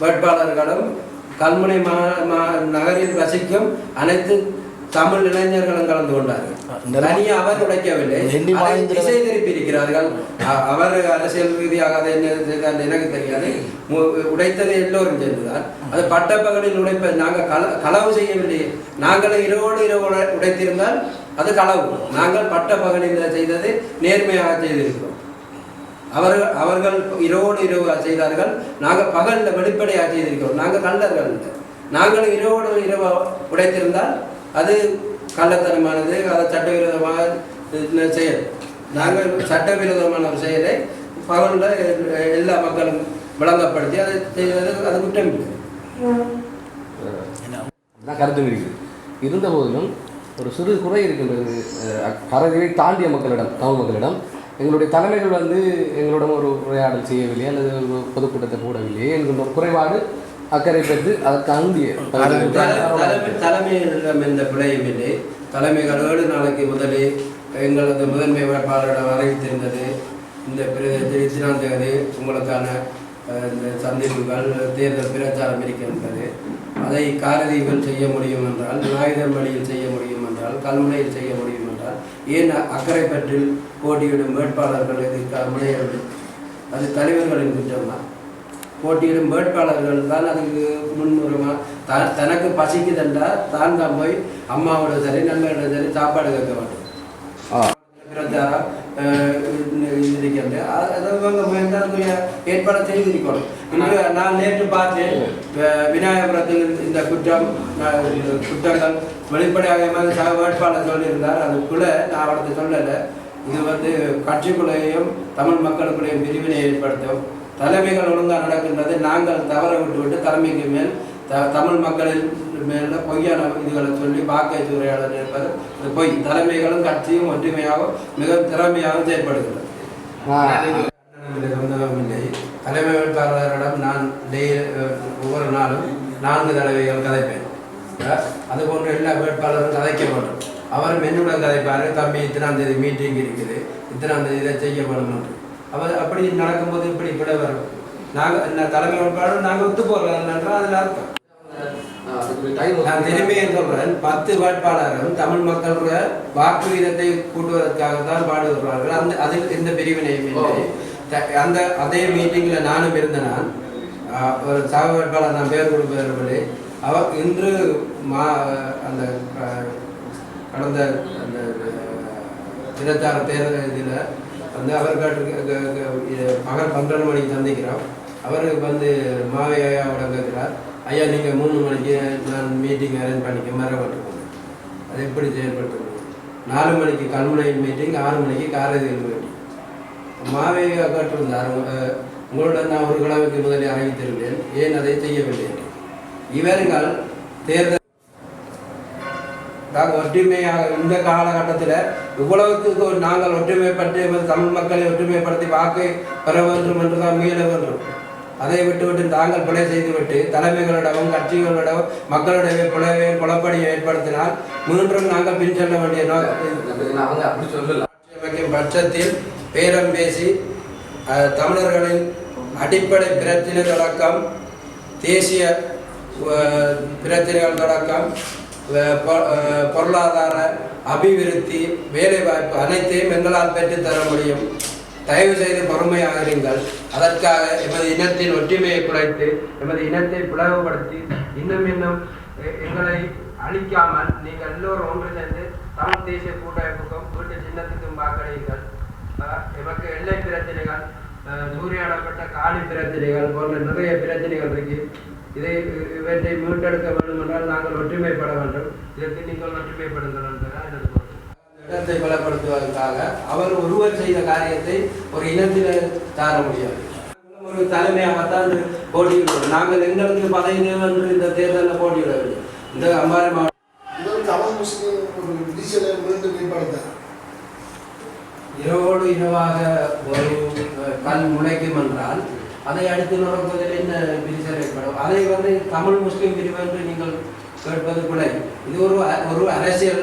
வேட்பாளர்களும் கல்முனை நகரில் வசிக்கும் அனைத்து தமிழ் இளைஞர்களும் கலந்து கொண்டார்கள். இந்த- தனியாக அவர் மாயந்திர- திசை திருப்பி இருக்கிறார்கள் அ- அவர் அரசியல் ரீதியாக அதை எனக்கு தெரியாது. உடைத்தது எல்லோரும் சேர்ந்துதான். அது பட்டப்பகலில் உடைப்ப நாங்கள் கள களவு செய்யவில்லை. நாங்கள் இரவோடு இரவு உடை- உடைத்திருந்தால் அது களவு. நாங்கள் பட்டப்பகலில் செய்தது நேர்மையாக செய்திருக்கிறோம். அவர்கள் அவர்கள் இரவோடு இரவு செய்தார்கள். நாங்கள் பகலில் வெளிப்படையாக செய்திருக்கிறோம். நாங்கள் கள்ளர்கள் நாங்கள் இரவோடு இரவு உடைத்திருந்தால் அது கள்ளத்தனமானது அது சட்டவிரோதமான செயல்? நாங்கள் சட்டவிரோதமான ஒரு செயலை பகலில் எல்லா மக்களும் விளங்கப்படுத்தி அதை செய்வது அது குற்றம் கருத்து இருக்குது இருந்த போதிலும் ஒரு சிறு குறை இருக்கின்றது அஹ் தாண்டிய மக்களிடம் தமிழ் மக்களிடம் எங்களுடைய தலைமைகள் வந்து எங்களிடம் ஒரு உரையாடல் செய்யவில்லை அல்லது ஒரு பொதுக்கூட்டத்தை கூடவில்லை என்கின்ற ஒரு குறைபாடு அக்கறை பெற்று அதற்கு அந்திய தலை- தலைமை தலைமையிடம் எந்த பிழையும் இல்லை. தலைமைகள் ஏழு நாளைக்கு முதலே எங்களது முதன்மை வேட்பாளரிடம் அறிவித்திருந்தது. இந்த பிரதேசத்தில் இத்தனாம் தேதி உங்களுக்கான இந்த சந்திப்புகள் தேர்தல் பிரச்சாரம் இருக்கின்றது. அதை காரதீபம் செய்ய முடியும் என்றால் நாயுதர் வழியில் செய்ய முடியும் என்றால் கல்முனையில் செய்ய முடியும் என்றால் ஏன் அக்கரைப்பற்றில் போட்டியிடும் வேட்பாளர்கள் இதுக்கு முனையவில்லை அது தலைவர்களின் குற்றம்? தான் போட்டியிடும் வேட்பாளர்கள் தான் அதுக்கு முன்னுரிமை. த தனக்கு பசிக்குதுண்டா தான் தான் போய் அம்மாவோட சரி நண்பர்களோட சரி சாப்பாடு கேட்க மாட்டோம் ஆ இருக்கிறது அதை அது இவங்க ஏற்பாடு செய்திருக்கணும் நான் நேற்று பார்த்தேன் விநாயகபுரத்தில் இந்த குற்றம் குற்றங்கள் வெளிப்படையாக சக வேட்பாளர் சொல்லியிருந்தார் அது நான் அவருக்கு சொல்லலை இது வந்து கட்சிக்குள்ளேயும் தமிழ் மக்களுக்குள்ளேயும் பிரிவினை ஏற்படுத்தும் தலைமைகள் ஒழுங்காக நடக்கின்றது நாங்கள் தவற விட்டு விட்டு தலைமைக்கு மேல் த தமிழ் மக்களின் மேல பொய்யான இதுகளை சொல்லி வாக்கை உரையாடல் இருப்பது இது பொய். தலைமைகளும் கட்சியும் ஒற்றுமையாகவும் மிக திறமையாகவும் செயல்படுகிறது. இல்லை, தலைமை வேட்பாளரிடம் நான் டெய்லி ஒவ்வொரு நாளும் நான்கு தடவைகள் கதைப்பேன். அதுபோன்று எல்லா வேட்பாளரும் கதைக்க மாட்டோம் அவர் மென்னுடன் கதைப்பார். தம்பி இத்தனாம் தேதி மீட்டிங் இருக்குது. இத்தனாம் தேதி இதை செய்யப்படும் என்று. அவர் அப்படி நடக்கும்போது இப்படி இப்படி வரும் நாங்கள் தலைமை வேட்பாளர் நாங்கள் ஒத்து போடுறோம் என்றால் அதில் அர்த்தம். நான் திரும்பியே சொல்றேன் பத்து வேட்பாளரும் தமிழ் மக்களுடைய வாக்கு வீதத்தை கூட்டுவதற்காக தான் பாடுகிறார்கள் அந்த அதில் எந்த பிரிவினையும் இல்லை. அந்த அதே மீட்டிங்ல நானும் இருந்த நான். ஒரு சக வேட்பாளர் நான் பேர் கொடுப்பதில்லை அவர் இன்று மா அந்த கடந்த அந்த பிரச்சார தேர்தல் இதில் வந்து அவர் பகல் பன்னெண்டு மணிக்கு சந்திக்கிறோம் அவர் வந்து மாவை ஐயாவோட கேட்கிறார் ஐயா நீங்கள் மூணு மணிக்கு நான் மீட்டிங் அரேஞ்ச் பண்ணிக்க மரப்பட்டுக்கணும் அது எப்படி செயல்படுத்த நாலு மணிக்கு கல்முனை மீட்டிங் ஆறு மணிக்கு காரதிகள் மீட்டிங் மாவேகா ஐயா கேட்டிருந்தார் உங்களோட உங்களுடன் நான் ஒரு கிழமைக்கு முதலில் அறிவித்திருந்தேன் ஏன் அதை செய்யவில்லை? இவர்கள் தேர்தல் நாங்கள் ஒற்றுமையாக இந்த காலகட்டத்தில் இவ்வளவுக்கு நாங்கள் ஒற்றுமைப்பட்டு தமிழ் மக்களை ஒற்றுமைப்படுத்தி வாக்கை பெற வேண்டும் என்று தான் முயல வேண்டும். அதை விட்டுவிட்டு தாங்கள் பிழை செய்துவிட்டு தலைமைகளிடமும் கட்சிகளிடமும் மக்களிடையே பிழைவையும் குழப்படியும் ஏற்படுத்தினால் மீண்டும் நாங்கள் பின் செல்ல வேண்டிய அவங்க அப்படி சொல்லல. அமைக்கும் பட்சத்தில் பேரம் பேசி தமிழர்களின் அடிப்படை பிரச்சனைகள் தொடக்கம் தேசிய பிரச்சனைகள் தொடக்கம் பொருளாதார அபிவிருத்தி வேலைவாய்ப்பு அனைத்தையும் எங்களால் பெற்றுத் தர முடியும். தயவு செய்து பொறுமையாகிறீர்கள் அதற்காக எமது இனத்தின் ஒற்றுமையை குறைத்து எமது இனத்தை பிளவுபடுத்தி இன்னும் இன்னும் எங்களை அழிக்காமல் நீங்கள் எல்லோரும் ஒன்று சேர்ந்து தமிழ் தேசிய கூட்டமைப்புக்கும் வீட்டு சின்னத்துக்கும் வாக்களியுங்கள். எமக்கு எல்லை பிரச்சனைகள் அஹ் சூறையாடப்பட்ட காலி பிரச்சனைகள் போன்ற நிறைய பிரச்சனைகள் இருக்கு. இதை இவற்றை மீட்டெடுக்க வேண்டும் என்றால் நாங்கள் ஒற்றுமைப்பட வேண்டும். இதற்கு நீங்கள் ஒற்றுமைப்படுங்கள் இடத்தை பலப்படுத்துவதற்காக அவர் ஒருவர் செய்த காரியத்தை ஒரு இனத்தில் தார முடியாது. ஒரு தலைமையாகத்தான் போட்டியிடுவோம் நாங்கள் எங்களுக்கு பதவி தேவை என்று இந்த தேர்தலில் போட்டியிடவில்லை. இந்த அம்பாறை மாவட்டம் இரவோடு இரவாக ஒரு கல் முளைக்கும் என்றால் அதை அடுத்து நடப்பதில் என்ன விரிசல் ஏற்படும்? அதை வந்து தமிழ் முஸ்லீம் பிரிவு என்று நீங்கள் கேட்பது பிழை இது ஒரு ஒரு அரசியல்